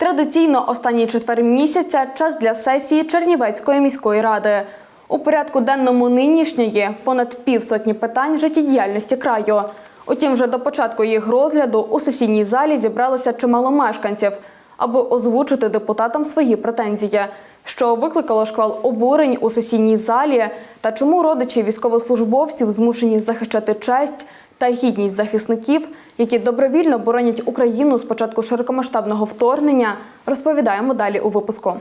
Традиційно останній четвер місяця час для сесії Чернівецької міської ради. У порядку денному нинішньої понад півсотні питань життєдіяльності краю. Утім, вже до початку їх розгляду у сесійній залі зібралося чимало мешканців, аби озвучити депутатам свої претензії, що викликало шквал обурень у сесійній залі та чому родичі військовослужбовців змушені захищати честь та гідність захисників, які добровільно боронять Україну з початку широкомасштабного вторгнення, розповідаємо далі у випуску.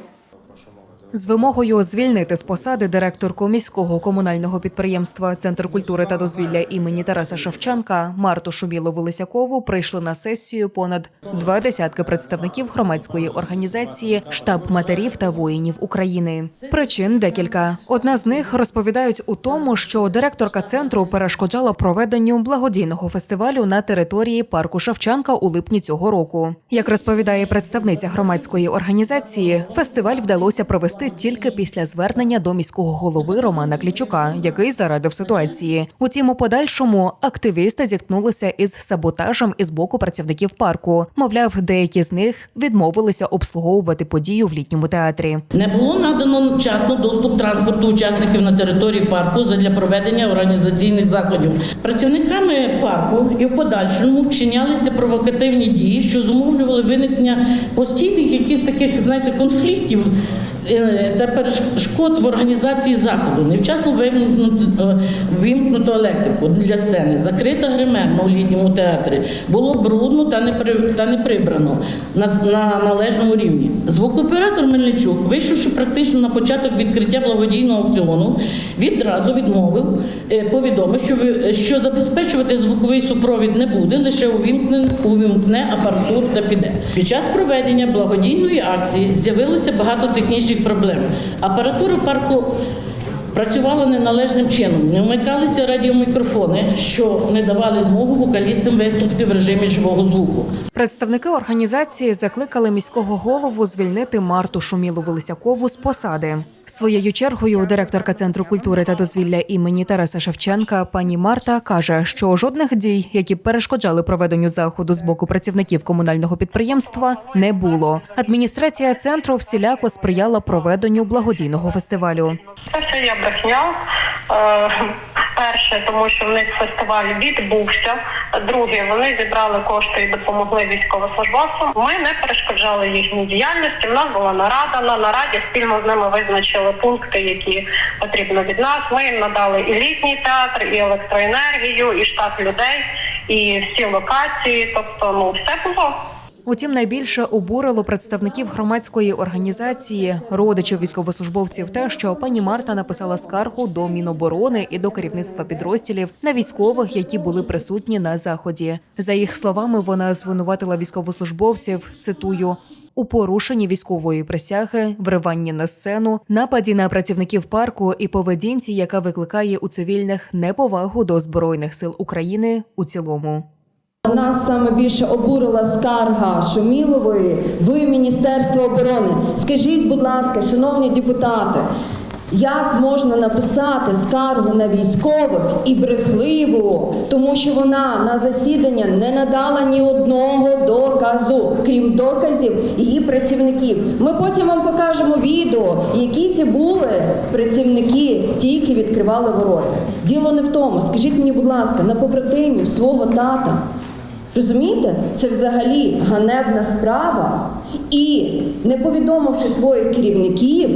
З вимогою звільнити з посади директорку міського комунального підприємства Центр культури та дозвілля імені Тараса Шевченка Марту Шумілову Лисякову прийшли на сесію понад два десятки представників громадської організації Штаб матерів та воїнів України. Причин декілька. Одна з них розповідають у тому, що директорка центру перешкоджала проведенню благодійного фестивалю на території парку Шевченка у липні цього року. Як розповідає представниця громадської організації, фестиваль вдалося провести тільки після звернення до міського голови Романа Клічука, який зарадив ситуації. Утім, у подальшому активісти зіткнулися із саботажем із боку працівників парку. Мовляв, деякі з них відмовилися обслуговувати подію в літньому театрі. Не було надано вчасно доступ транспорту учасників на території парку для проведення організаційних заходів. Працівниками парку і в подальшому вчинялися провокативні дії, що зумовлювали виникнення постійних якихось таких, знаєте, конфліктів. Е, Та перешкод в організації заходу, невчасно е, вимкнуто електрику для сцени, закрита гримерна у літньому театрі, було брудно та не прибрано на, на належному рівні. Звукооператор Мельничук, вийшовши практично на початок відкриття благодійного аукціону, відразу відмовив, е, повідомив, що, що забезпечувати звуковий супровід не буде, лише увімкне, увімкне апаратуру та піде. Під час проведення благодійної акції з'явилося багато технічних проблем. Апаратура парку працювала неналежним чином, не вмикалися радіомікрофони, що не давали змогу вокалістам виступити в режимі живого звуку. Представники організації закликали міського голову звільнити Марту Шумілову Лисякову з посади. Своєю чергою директорка центру культури та дозвілля імені Тараса Шевченка пані Марта каже, що жодних дій, які б перешкоджали проведенню заходу з боку працівників комунального підприємства, не було. Адміністрація центру всіляко сприяла проведенню благодійного фестивалю. Це є брехня. Е, Перше, тому що в них фестиваль відбувся. Друге, вони зібрали кошти і допомогли військовослужбовцям. Ми не перешкоджали їхній діяльності. У нас була нарада. На нараді спільно з ними визначили пункти, які потрібно від нас. Ми їм надали і літній театр, і електроенергію, і штат людей, і всі локації. Тобто, ну все було. Утім, найбільше обурило представників громадської організації, родичів військовослужбовців, те, що пані Марта написала скаргу до Міноборони і до керівництва підрозділів на військових, які були присутні на заході. За їх словами, вона звинуватила військовослужбовців. Цитую. У порушенні військової присяги, вриванні на сцену, нападі на працівників парку і поведінці, яка викликає у цивільних неповагу до збройних сил України у цілому. Нас саме більше обурила скарга Шумілової в Міністерство оборони. Скажіть, будь ласка, шановні депутати, як можна написати скаргу на військових і брехливу, тому що вона на засідання не надала ні одного доказу, крім доказів її працівників. Ми потім вам покажемо відео, які ті були працівники, ті, які відкривали ворота. Діло не в тому. Скажіть мені, будь ласка, на побратимів свого тата. Розумієте, це взагалі ганебна справа. І не повідомивши своїх керівників,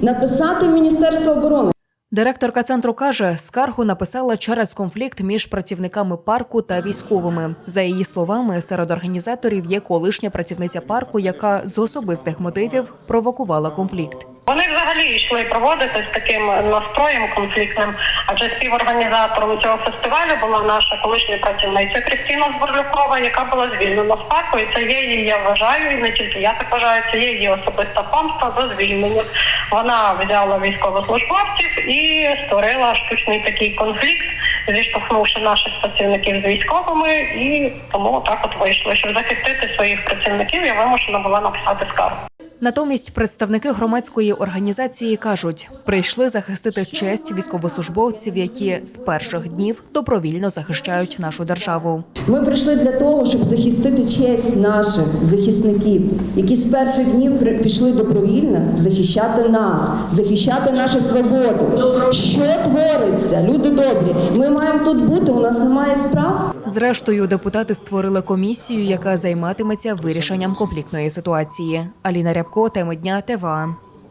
написати Міністерство оборони. Директорка центру каже, скаргу написала через конфлікт між працівниками парку та військовими. За її словами, серед організаторів є колишня працівниця парку, яка з особистих мотивів провокувала конфлікт. Вони взагалі йшли проводити з таким настроєм конфліктним, адже співорганізатором цього фестивалю була наша колишня працівниця Кристина Зборлюкова, яка була звільнена з парку. І це є її, я вважаю, і не тільки я так вважаю, це є її особиста помста за звільнення. Вона взяла військовослужбовців і створила штучний такий конфлікт, зіштовхнувши наших працівників з військовими, і тому так от вийшло. Щоб захистити своїх працівників, я вимушена була написати скаргу. Натомість представники громадської організації кажуть, прийшли захистити честь військовослужбовців, які з перших днів добровільно захищають нашу державу. Ми прийшли для того, щоб захистити честь наших захисників, які з перших днів пішли добровільно захищати нас, захищати нашу свободу. Що твориться? Люди добрі. Ми маємо тут бути. У нас немає справ. Зрештою, депутати створили комісію, яка займатиметься вирішенням конфліктної ситуації. Аліна Рябко, теми дня ТВА.